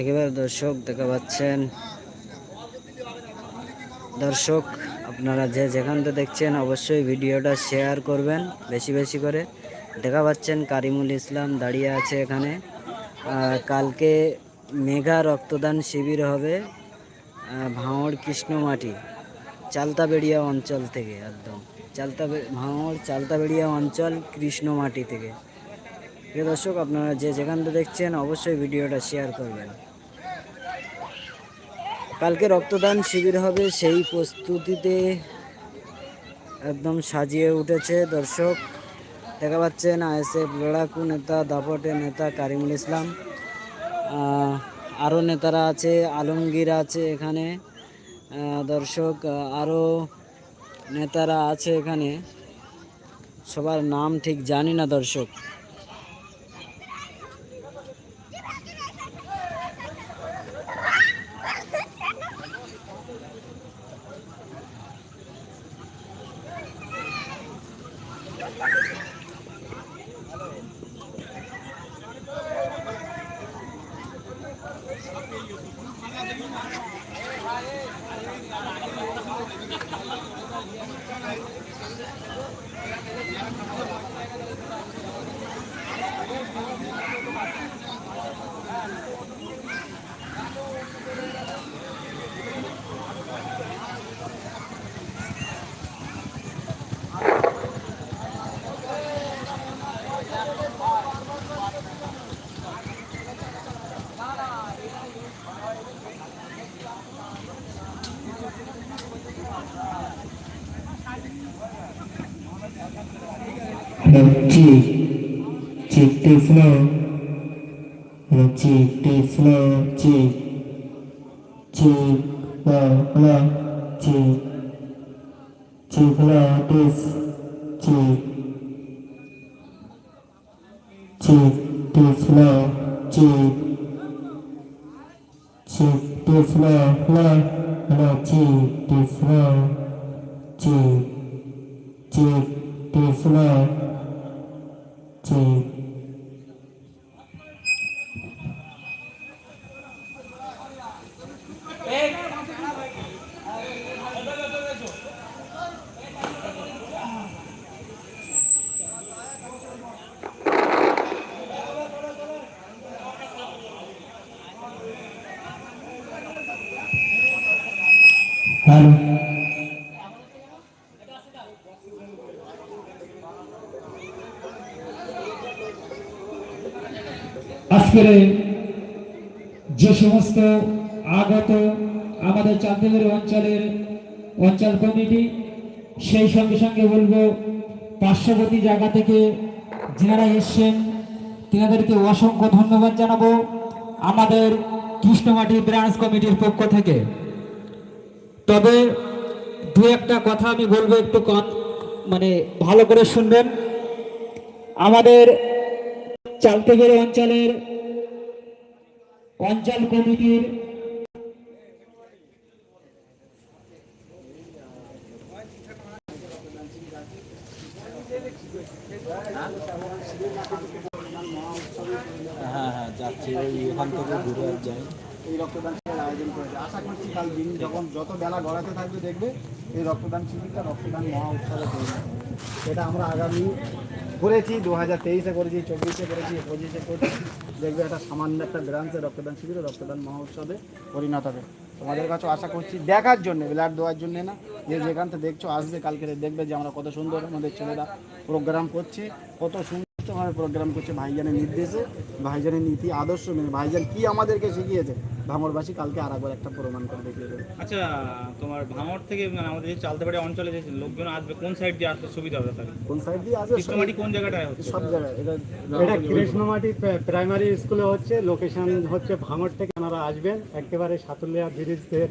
একেবারে দর্শক দেখা পাচ্ছেন। দর্শক, আপনারা যে যেখান থেকে দেখছেন, অবশ্যই ভিডিওটা শেয়ার করবেন, বেশি বেশি করে। দেখা পাচ্ছেন কারিমুল ইসলাম দাঁড়িয়ে আছে এখানে। কালকে মেঘা রক্তদান শিবির হবে ভাঙড় কৃষ্ণমাটি, চালতাবেড়িয়া অঞ্চল থেকে একদম। চালতা ভাঙড়, চালতাবেড়িয়া অঞ্চল, কৃষ্ণমাটি থেকে। দর্শক, আপনারা যে যেখান থেকে দেখছেন, অবশ্যই ভিডিওটা শেয়ার করবেন। কালকে রক্তদান শিবির হবে, সেই প্রস্তুতিতে একদম সাজিয়ে উঠেছে দর্শক। দেখা পাচ্ছেন আইএসএফ লড়াকু নেতা, দাপটে নেতা কারিমুল ইসলাম। আরও নেতারা আছে, আলমগীর আছে এখানে। দর্শক আরও নেতারা আছে এখানে। সবার নাম ঠিক জানি না দর্শক। Thank you. một chỉ chỉ từ flow một chỉ từ flow chỉ chỉ flow flow chỉ chỉ flow this chỉ chỉ từ flow chỉ chỉ từ flow flow là chỉ từ flow chỉ chỉ từ flow cheek. Hello. আজকের যে সমস্ত আগত আমাদের চাঁদনগর অঞ্চলের অঞ্চল committee, সেই সঙ্গে সঙ্গে বলব, পার্শ্ববর্তী জায়গা থেকে যারা এসছেন, তেনাদেরকে অসংখ্য ধন্যবাদ জানাব আমাদের কৃষ্ণমাটি ব্রাঞ্চ কমিটির পক্ষ থেকে। তবে দু একটা কথা আমি বলব একটু মানে ভালো করে শুনবেন। আমাদের চালতেগের অঞ্চলের অঞ্চল কমিটির হ্যাঁ হ্যাঁ যাচ্ছি। ওই এখান থেকে ঘুরে আর যাই। এই রক্তদান শিবির আয়োজন করেছে। আশা করছি কাল দিন যখন যত বেলা গড়াতে থাকবে দেখবে এই রক্তদান শিবিরটা রক্তদান মহা উৎসবে তৈরি এটা আমরা আগামী করেছি দু হাজার তেইশে করেছি, চব্বিশে করেছি পঁচিশে করেছি। দেখবে একটা সামান্য একটা ব্রাঞ্চে রক্তদান শিবিরে, রক্তদান মহোৎসবে পরিণত হবে। তোমাদের কাছে আশা করছি দেখার জন্য, ব্লাড দেওয়ার জন্য না, যে যেখান থেকে দেখছ, আসবে, কালকে দেখবে যে আমরা কত সুন্দর আমাদের ছেলেরা প্রোগ্রাম করছে, কত সুন্দরভাবে প্রোগ্রাম করছে ভাইজানের নির্দেশে ভাইজানের নীতি আদর্শ মেনে। ভাইজান কি আমাদেরকে শিখিয়েছে? ভাঙরবাসী কালকে আর একবার একটা প্রমাণ করে দেখিয়ে দেবে। আচ্ছা তোমার ভাঙড় থেকে মানে আমাদের যে চালতেবাড়ি অঞ্চলে যে লোকজন আসবে কোন সাইড দিয়ে আসতে সুবিধা হবে তাহলে কোন সাইড দিয়ে আসবে? কৃষ্ণমাটি কোন জায়গাটায় হচ্ছে? সব জায়গায়। এটা এটা কৃষ্ণমাটি প্রাইমারি স্কুলে হচ্ছে লোকেশন হচ্ছে ভাঙড় থেকে আপনারা আসবেন। একেবারে সাতুলিয়া ব্রিজের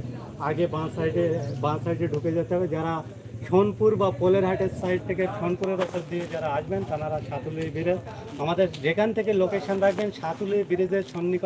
আগে বাঁ সাইডে বাঁ সাইডে ঢুকে যেতে হবে। যারা সোনপুর বা পোলেরহাটের সাইড থেকে সোনপুরের ওপর দিয়ে যারা আসবেন, তারা সাতুলি ব্রিজ আমাদের যেখান থেকে লোকেশন রাখবেন সাতুলি ব্রিজের সন্নিকট